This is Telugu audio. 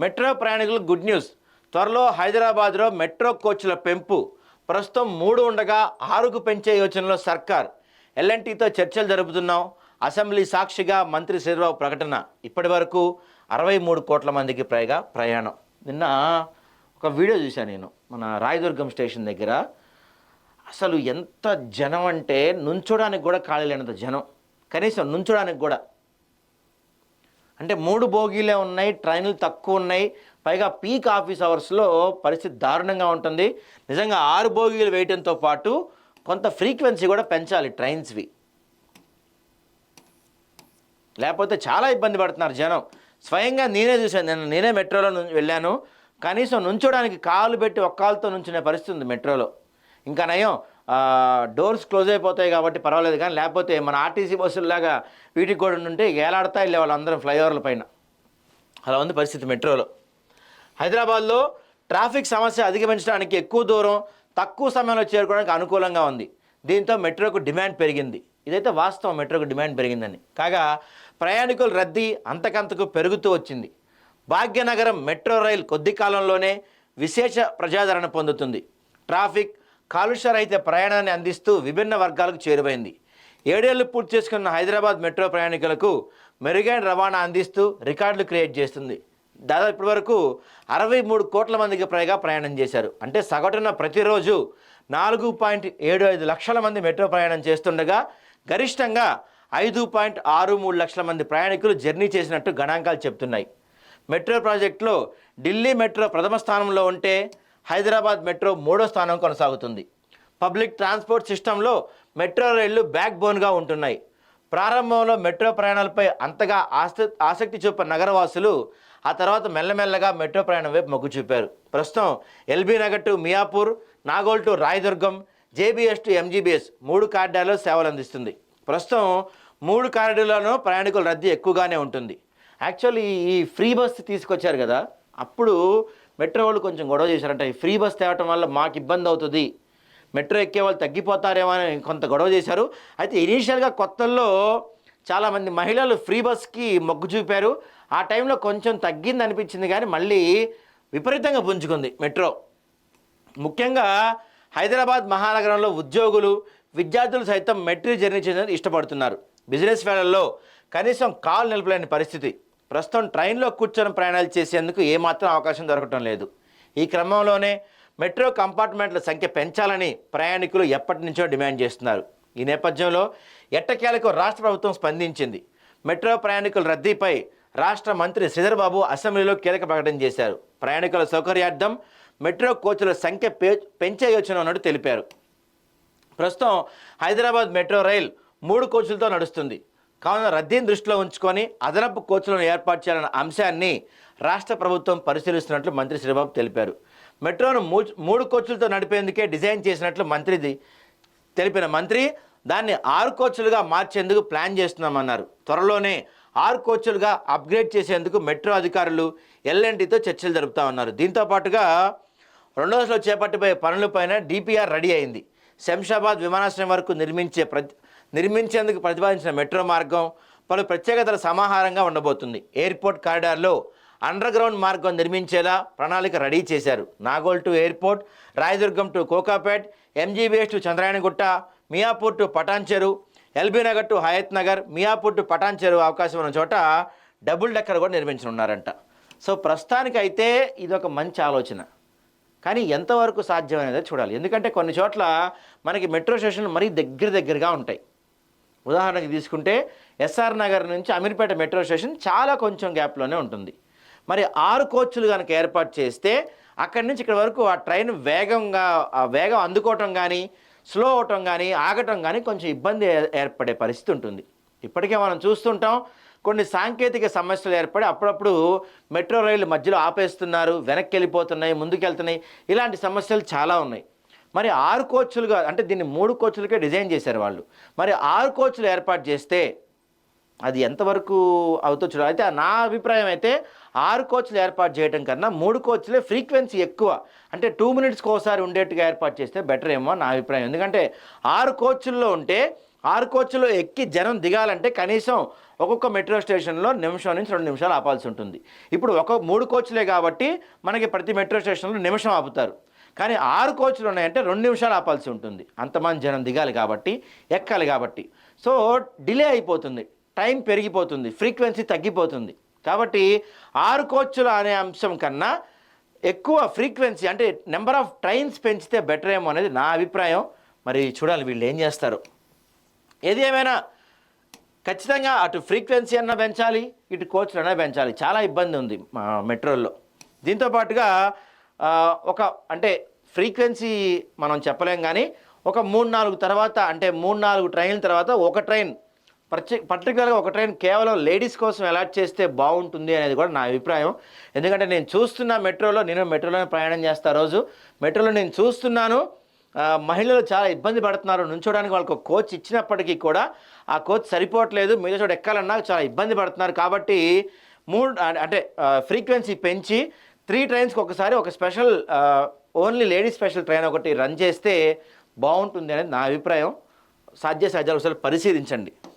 మెట్రో ప్రయాణికులకు గుడ్ న్యూస్. త్వరలో హైదరాబాద్లో మెట్రో కోచ్ల పెంపు. ప్రస్తుతం మూడు ఉండగా ఆరుకు పెంచే యోచనలో సర్కార్. ఎల్ఎన్టీతో చర్చలు జరుపుతున్నాం. అసెంబ్లీ సాక్షిగా మంత్రి శ్రీరావు ప్రకటన. ఇప్పటి వరకు అరవై మూడు కోట్ల మందికి పైగా ప్రయాణం. నిన్న ఒక వీడియో చూశాను నేను మన రాయదుర్గం స్టేషన్ దగ్గర. అసలు ఎంత జనం అంటే నుంచోడానికి కూడా ఖాళీ లేనంత జనం. కనీసం నుంచోడానికి కూడా. అంటే మూడు బోగీలే ఉన్నాయి ట్రైన్లు తక్కువ ఉన్నాయి. పైగా పీక్ ఆఫీస్ అవర్స్లో పరిస్థితి దారుణంగా ఉంటుంది. నిజంగా ఆరు బోగీలు వేయడంతో పాటు కొంత ఫ్రీక్వెన్సీ కూడా పెంచాలి ట్రైన్స్వి. లేకపోతే చాలా ఇబ్బంది పడుతున్నారు జనం. స్వయంగా నేనే చూశాను నేను నేనే మెట్రోలో వెళ్ళాను. కనీసం నుంచోడానికి కాలు పెట్టి ఒక్కాలతో నుంచునే పరిస్థితి ఉంది మెట్రోలో. ఇంకా నయం డోర్స్ క్లోజ్ అయిపోతాయి కాబట్టి పర్వాలేదు కానీ లేకపోతే మన ఆర్టీసీ బస్సుల్లాగా వీటికి కూడా ఉంటే ఏలాడతాయి వెళ్ళే వాళ్ళందరం ఫ్లైఓవర్ల పైన. అలా ఉంది పరిస్థితి మెట్రోలో. హైదరాబాద్లో ట్రాఫిక్ సమస్య అధిగమించడానికి ఎక్కువ దూరం తక్కువ సమయంలో చేరుకోవడానికి అనుకూలంగా ఉంది. దీంతో మెట్రోకు డిమాండ్ పెరిగింది. ఇదైతే వాస్తవం మెట్రోకు డిమాండ్ పెరిగిందని. కాగా ప్రయాణికుల రద్దీ అంతకంతకు పెరుగుతూ వచ్చింది. భాగ్యనగరం మెట్రో రైల్ కొద్ది కాలంలోనే విశేష ప్రజాదరణ పొందుతుంది. ట్రాఫిక్ కాలుష్య రహిత ప్రయాణాన్ని అందిస్తూ విభిన్న వర్గాలకు చేరువైంది. ఏడేళ్ళు పూర్తి చేసుకున్న హైదరాబాద్ మెట్రో ప్రయాణికులకు మెరుగైన రవాణా అందిస్తూ రికార్డులు క్రియేట్ చేస్తుంది. దాదాపు ఇప్పటి వరకు అరవై మూడు కోట్ల మందికి పైగా ప్రయాణం చేశారు. అంటే సగటున ప్రతిరోజు నాలుగు పాయింట్ ఏడు ఐదు లక్షల మంది మెట్రో ప్రయాణం చేస్తుండగా గరిష్టంగా ఐదు పాయింట్ ఆరు మూడు లక్షల మంది ప్రయాణికులు జర్నీ చేసినట్టు గణాంకాలు చెప్తున్నాయి. మెట్రో ప్రాజెక్టులో ఢిల్లీ మెట్రో ప్రథమ స్థానంలో ఉంటే హైదరాబాద్ మెట్రో మూడో స్థానం కొనసాగుతుంది. పబ్లిక్ ట్రాన్స్పోర్ట్ సిస్టంలో మెట్రో రైళ్ళు బ్యాక్ బోన్గా ఉంటున్నాయి. ప్రారంభంలో మెట్రో ప్రయాణాలపై అంతగా ఆసక్తి ఆసక్తి చూపిన నగరవాసులు ఆ తర్వాత మెల్లమెల్లగా మెట్రో ప్రయాణం వైపు మొగ్గు చూపారు. ప్రస్తుతం L B Nagar to Miyapur Nagole to Rayadurgam JBS to MGBS మూడు కారిడార్లో సేవలు అందిస్తుంది. ప్రస్తుతం మూడు కారిడార్లోనూ ప్రయాణికుల రద్దీ ఎక్కువగానే ఉంటుంది. యాక్చువల్లీ ఈ ఫ్రీ బస్ తీసుకొచ్చారు కదా అప్పుడు మెట్రో వాళ్ళు కొంచెం గొడవ చేశారంట. ఈ ఫ్రీ బస్ తేవటం వల్ల మాకు ఇబ్బంది అవుతుంది. మెట్రో ఎక్కే వాళ్ళు తగ్గిపోతారేమో అని కొంత గొడవ చేశారు. అయితే ఇనీషియల్గా కొత్తల్లో చాలామంది మహిళలు ఫ్రీ బస్కి మొగ్గు చూపారు. ఆ టైంలో కొంచెం తగ్గింది అనిపించింది కానీ మళ్ళీ విపరీతంగా పుంజుకుంది మెట్రో. ముఖ్యంగా హైదరాబాద్ మహానగరంలో ఉద్యోగులు విద్యార్థులు సైతం మెట్రో జర్నీ చేయడానికి ఇష్టపడుతున్నారు. బిజినెస్ వేళల్లో కనీసం కాల్ నిలపలేని పరిస్థితి. ప్రస్తుతం ట్రైన్లో కూర్చొని ప్రయాణాలు చేసేందుకు ఏమాత్రం అవకాశం దొరకటం లేదు. ఈ క్రమంలోనే మెట్రో కంపార్ట్మెంట్ల సంఖ్య పెంచాలని ప్రయాణికులు ఎప్పటి నుంచో డిమాండ్ చేస్తున్నారు. ఈ నేపథ్యంలో ఎట్టకేలకు రాష్ట్ర ప్రభుత్వం స్పందించింది. మెట్రో ప్రయాణికుల రద్దీపై రాష్ట్ర మంత్రి శ్రీధర్బాబు అసెంబ్లీలో కీలక ప్రకటన చేశారు. ప్రయాణికుల సౌకర్యార్థం మెట్రో కోచ్ల సంఖ్య పె- పెంచే యోచన ఉన్నట్టు తెలిపారు. ప్రస్తుతం హైదరాబాద్ మెట్రో రైల్ మూడు కోచ్లతో నడుస్తుంది. కావున రద్దీని దృష్టిలో ఉంచుకొని అదనపు కోచ్లను ఏర్పాటు చేయాలన్న అంశాన్ని రాష్ట్ర ప్రభుత్వం పరిశీలిస్తున్నట్లు మంత్రి శ్రీబాబు తెలిపారు. మెట్రోను మూడు కోచ్లతో నడిపేందుకే డిజైన్ చేసినట్లు మంత్రిది తెలిపిన మంత్రి దాన్ని ఆరు కోచ్లుగా మార్చేందుకు ప్లాన్ చేస్తున్నామన్నారు. త్వరలోనే ఆరు కోచ్లుగా అప్గ్రేడ్ చేసేందుకు మెట్రో అధికారులు ఎల్ఎన్టీతో చర్చలు జరుపుతామన్నారు దీంతో పాటుగా రెండో దశలో చేపట్టబోయే పనులపైన డిపిఆర్ రెడీ అయింది. శంషాబాద్ విమానాశ్రయం వరకు నిర్మించే ప్ర నిర్మించేందుకు ప్రతిపాదించిన మెట్రో మార్గం పలు ప్రత్యేకతల సమాహారంగా ఉండబోతుంది. ఎయిర్పోర్ట్ కారిడార్లో అండర్ గ్రౌండ్ మార్గం నిర్మించేలా ప్రణాళిక రెడీ చేశారు. Nagole to airport Rayadurgam to Kokapet MGBS to Chandrayangutta Miyapur to Patancheru L B Nagar to Hayath Nagar Miyapur to Patancheru అవకాశం ఉన్న చోట డబుల్ డెక్కర్ కూడా నిర్మించనున్నారంట. సో ప్రస్తుతానికైతే ఇది ఒక మంచి ఆలోచన. కానీ ఎంతవరకు సాధ్యమనేది చూడాలి. ఎందుకంటే కొన్ని చోట్ల మనకి మెట్రో స్టేషన్లు మరీ దగ్గర దగ్గరగా ఉంటాయి. ఉదాహరణకి తీసుకుంటే ఎస్ఆర్ నగర్ నుంచి అమీర్పేట మెట్రో స్టేషన్ చాలా కొంచెం గ్యాప్లోనే ఉంటుంది. మరి ఆరు కోచ్లు కనుక ఏర్పాటు చేస్తే అక్కడి నుంచి ఇక్కడ వరకు ఆ ట్రైన్ వేగంగా ఆ వేగం అందుకోవటం కానీ స్లో అవటం కానీ ఆగటం కానీ కొంచెం ఇబ్బంది ఏర్పడే పరిస్థితి ఉంటుంది. ఇప్పటికే మనం చూస్తుంటాం కొన్ని సాంకేతిక సమస్యలు ఏర్పడి అప్పుడప్పుడు మెట్రో రైలు మధ్యలో ఆపేస్తున్నారు వెనక్కి వెళ్ళిపోతున్నాయి ముందుకెళ్తున్నాయి. ఇలాంటి సమస్యలు చాలా ఉన్నాయి. మరి ఆరు కోచ్లుగా అంటే దీన్ని మూడు కోచ్లకే డిజైన్ చేశారు వాళ్ళు. మరి ఆరు కోచ్లు ఏర్పాటు చేస్తే అది ఎంతవరకు అవుతో చూడాలి. అయితే నా అభిప్రాయం అయితే ఆరు కోచ్లు ఏర్పాటు చేయడం కన్నా మూడు కోచ్లే ఫ్రీక్వెన్సీ ఎక్కువ. అంటే టూ మినిట్స్కి ఒకసారి ఉండేట్టుగా ఏర్పాటు చేస్తే బెటర్ ఏమో నా అభిప్రాయం. ఎందుకంటే ఆరు కోచ్ల్లో ఉంటే ఆరు కోచ్లో ఎక్కి జనం దిగాలంటే కనీసం ఒక్కొక్క మెట్రో స్టేషన్లో నిమిషం నుంచి రెండు నిమిషాలు ఆపాల్సి ఉంటుంది. ఇప్పుడు ఒక మూడు కోచ్లే కాబట్టి మనకి ప్రతి మెట్రో స్టేషన్లో నిమిషం ఆపుతారు. కానీ ఆరు కోచ్లు ఉన్నాయంటే రెండు నిమిషాలు ఆపాల్సి ఉంటుంది. అంతమంది జనం దిగాలి కాబట్టి ఎక్కాలి కాబట్టి. సో డిలే అయిపోతుంది. టైం పెరిగిపోతుంది. ఫ్రీక్వెన్సీ తగ్గిపోతుంది. కాబట్టి ఆరు కోచ్లు అనే అంశం కన్నా ఎక్కువ ఫ్రీక్వెన్సీ అంటే నెంబర్ ఆఫ్ ట్రైన్స్ పెంచితే బెటర్ ఏమో అనేది నా అభిప్రాయం. మరి చూడాలి వీళ్ళు ఏం చేస్తారు. ఏది ఏమైనా ఖచ్చితంగా అటు ఫ్రీక్వెన్సీ అన్న పెంచాలి ఇటు కోచ్లు అన్నా పెంచాలి. చాలా ఇబ్బంది ఉంది మా మెట్రోల్లో. దీంతో పాటుగా ఒక అంటే ఫ్రీక్వెన్సీ మనం చెప్పలేం కానీ ఒక మూడు నాలుగు తర్వాత అంటే మూడు నాలుగు ట్రైన్ల తర్వాత ఒక ట్రైన్ పర్చి పర్టికులర్గా ఒక ట్రైన్ కేవలం లేడీస్ కోసం అలాట్ చేస్తే బాగుంటుంది అనేది కూడా నా అభిప్రాయం. ఎందుకంటే నేను చూస్తున్న మెట్రోలో నేను మెట్రోలోనే ప్రయాణం చేస్తా రోజు. మెట్రోలో నేను చూస్తున్నాను మహిళలు చాలా ఇబ్బంది పడుతున్నారు. నుంచోడానికి వాళ్ళకి ఒక కోచ్ ఇచ్చినప్పటికీ కూడా ఆ కోచ్ సరిపోవట్లేదు. మిగతా చోట ఎక్కాలన్నా చాలా ఇబ్బంది పడుతున్నారు. కాబట్టి మూడు అంటే ఫ్రీక్వెన్సీ పెంచి త్రీ ట్రైన్స్కి ఒకసారి ఒక special only ladies special train ఒకటి రన్ చేస్తే బాగుంటుంది అనేది నా అభిప్రాయం. సాధ్య సాధ్యాలు ఒకసారి పరిశీలించండి.